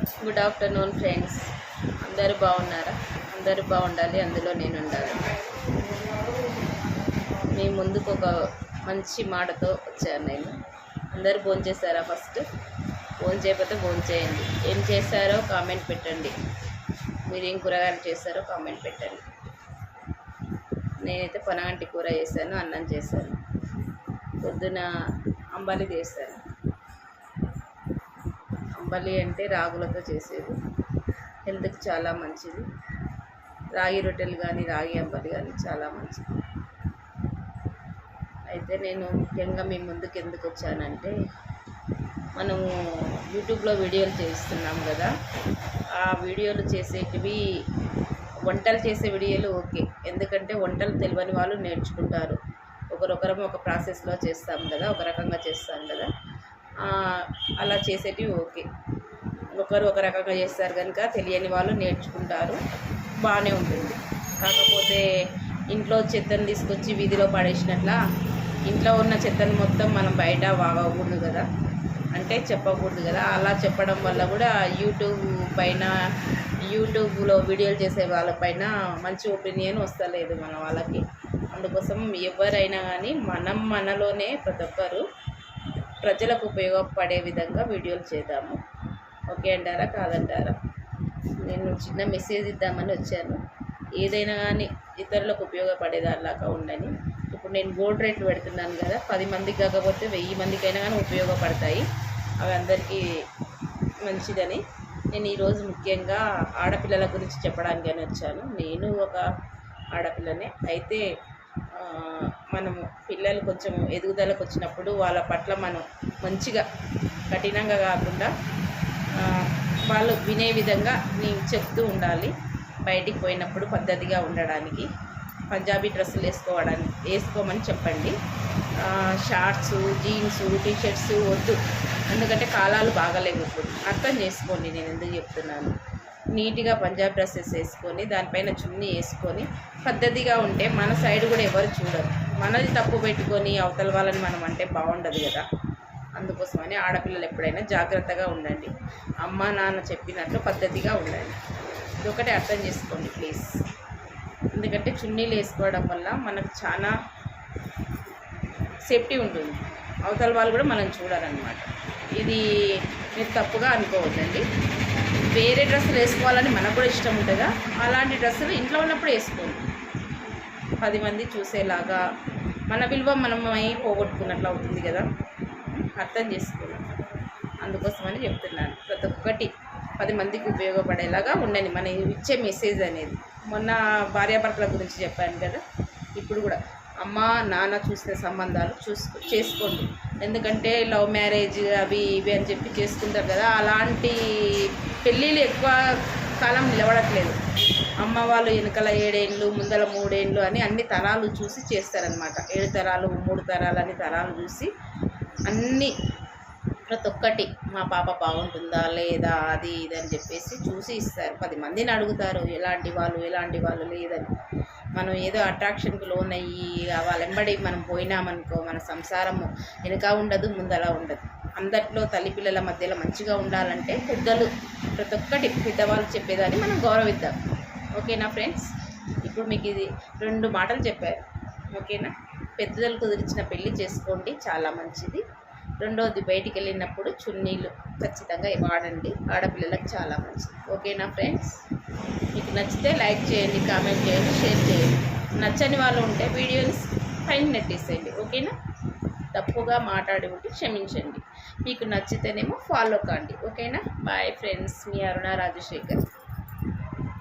Good afternoon friends అందరూ బాగున్నారా? అందరూ బాగుండాలి. అందులో నేను ఉండాలి. మీ ముందుకు ఒక మంచి మాటతో వచ్చాను నేను. అందరూ ఫోన్ చేశారా ఫస్ట్ ఫోన్ చేయకపోతే ఫోన్ చేయండి. ఏం చేశారో కామెంట్ పెట్టండి. మీరు ఏం కూరగాయలు చేశారో కామెంట్ పెట్టండి. నేనైతే పనగంటి కూర చేశాను అన్నం చేశాను. పొద్దున అంబలి చేశాను. అంబలి అంటే రాగులతో చేసేది. హెల్త్కి చాలా మంచిది. రాగి రొట్టెలు కానీ రాగి అంబలి కానీ చాలా మంచిది. అయితే నేను ముఖ్యంగా మీ ముందుకు ఎందుకు వచ్చానంటే మనము యూట్యూబ్లో వీడియోలు చేస్తున్నాం కదా ఆ వీడియోలు చేసేటివి వంటలు చేసే వీడియోలు ఓకే. ఎందుకంటే వంటలు తెలియని వాళ్ళు నేర్చుకుంటారు. ఒకరొకరం ఒక ప్రాసెస్లో చేస్తాం కదా ఒక రకంగా చేస్తాం కదా. అలా చేసేటివి ఓకే. ఒకరు ఒక రకంగా చేస్తారు కనుక తెలియని వాళ్ళు నేర్చుకుంటారు. బాగానే ఉంటుంది. కాకపోతే ఇంట్లో చెత్తను తీసుకొచ్చి వీధిలో పడేసినట్లా ఇంట్లో ఉన్న చెత్తను మొత్తం మనం బయట వాగకూడదు కదా. అంటే చెప్పకూడదు కదా. అలా చెప్పడం వల్ల కూడా యూట్యూబ్ పైన యూట్యూబ్లో వీడియోలు చేసే వాళ్ళపైన మంచి ఒపీనియన్ వస్తలేదు మన వాళ్ళకి. అందుకోసం ఎవరైనా కానీ మనం మనలోనే ప్రతి ఒక్కరు ప్రజలకు ఉపయోగపడే విధంగా వీడియోలు చేద్దాము. ఓకే అంటారా? కాదంటారా? నేను చిన్న మెసేజ్ ఇద్దామని వచ్చాను. ఏదైనా కానీ ఇతరులకు ఉపయోగపడేదానిలాగా ఉండని. ఇప్పుడు నేను గోల్డ్ రేట్లు పెడుతున్నాను కదా పది మందికి కాకపోతే వెయ్యి మందికైనా కానీ ఉపయోగపడతాయి. అవి అందరికీ మంచిదని. నేను ఈరోజు ముఖ్యంగా ఆడపిల్లల గురించి చెప్పడానికని వచ్చాను. నేను ఒక ఆడపిల్లనే. అయితే మనము పిల్లలు కొంచెం ఎదుగుదలకు వచ్చినప్పుడు వాళ్ళ పట్ల మనం మంచిగా కఠినంగా కాకుండా వాళ్ళు వినే విధంగా నేను చెప్తూ ఉండాలి. బయటికి పోయినప్పుడు పద్ధతిగా ఉండడానికి పంజాబీ డ్రెస్సులు వేసుకోవడానికి వేసుకోమని చెప్పండి. షార్ట్స్ జీన్స్ టీషర్ట్స్ వద్దు. ఎందుకంటే కాలాలు బాగాలేవు ఇప్పుడు. అర్థం చేసుకోండి నేను ఎందుకు చెప్తున్నాను. నీట్గా పంజాబ్ డ్రెస్సెస్ వేసుకొని దానిపైన చున్నీ వేసుకొని పద్ధతిగా ఉంటే మన సైడ్ కూడా ఎవరు చూడరు. మనది తప్పు పెట్టుకొని అవతల వాళ్ళని మనం అంటే బాగుండదు కదా. అందుకోసమని ఆడపిల్లలు ఎప్పుడైనా జాగ్రత్తగా ఉండండి. అమ్మ నాన్న చెప్పినట్లు పద్ధతిగా ఉండండి. ఇది అర్థం చేసుకోండి ప్లీజ్. ఎందుకంటే చున్నీలు వేసుకోవడం వల్ల మనకు చాలా సేఫ్టీ ఉంటుంది. అవతల వాళ్ళు కూడా మనం చూడాలన్నమాట ఇది మీరు తప్పుగా అనుకోవద్దండి. వేరే డ్రెస్సులు వేసుకోవాలని మనకు కూడా ఇష్టం ఉంటుందా? అలాంటి డ్రెస్సులు ఇంట్లో ఉన్నప్పుడు వేసుకోండి పది మంది చూసేలాగా మన విలువ మనమై పోగొట్టుకున్నట్లు అవుతుంది కదా? అర్థం చేసుకున్నాం అందుకోసమని చెప్తున్నాను. ప్రతి ఒక్కటి పది మందికి ఉపయోగపడేలాగా ఉండండి. మన ఇచ్చే మెసేజ్ అనేది. మొన్న భార్యాభర్తల గురించి చెప్పాను కదా? ఇప్పుడు కూడా అమ్మ నాన్న చూసిన సంబంధాలు చూసుకో చేసుకోండి. ఎందుకంటే లవ్ మ్యారేజ్ అవి ఇవి అని చెప్పి చేసుకుంటారు కదా అలాంటి పెళ్ళిళ్ళు ఎక్కువ కాలం నిలబడట్లేదు. అమ్మ వాళ్ళు వెనకల ఏడేళ్ళు ముందల మూడేళ్ళు అని అన్ని తరాలు చూసి చేస్తారనమాట ఏడు తరాలు మూడు తరాలు అని తరాలు చూసి అన్ని ప్రతి ఒక్కటి మా పాప బాగుంటుందా లేదా అది ఇది అని చెప్పేసి చూసి ఇస్తారు. పది మందిని అడుగుతారు ఎలాంటి వాళ్ళు ఎలాంటి వాళ్ళు లేదని. మనం ఏదో అట్రాక్షన్కి లోన్ అయ్యి వాళ్ళ వెంబడి మనం పోయినామనుకో మన సంసారము వెనుక ఉండదు ముందలా ఉండదు. అందట్లో తల్లి పిల్లల మధ్యలో మంచిగా ఉండాలంటే పెద్దలు ప్రతి ఒక్కటి పెద్దవాళ్ళు చెప్పేదాన్ని మనం గౌరవిద్దాం. ఓకేనా ఫ్రెండ్స్? ఇప్పుడు మీకు ఇది రెండు మాటలు చెప్పారు. ఓకేనా? పెద్దలు కుదిరించిన పెళ్ళి చేసుకోండి చాలా మంచిది. రెండోది బయటికి వెళ్ళినప్పుడు చున్నీలు ఖచ్చితంగా వాడండి ఆడపిల్లలకు చాలా మంచిది. ఓకేనా ఫ్రెండ్స్? నచ్చితే లైక్ చేయండి కామెంట్ చేయండి షేర్ చేయండి. నచ్చని వాళ్ళు ఉంటే వీడియోని పైన నెట్టేసేయండి ఓకేనా? తప్పుగా మాట్లాడి ఉంటే క్షమించండి. మీకు నచ్చితేనేమో ఫాలో కాండి ఓకేనా? బాయ్ ఫ్రెండ్స్ మీ అరుణ రాజశేఖర్.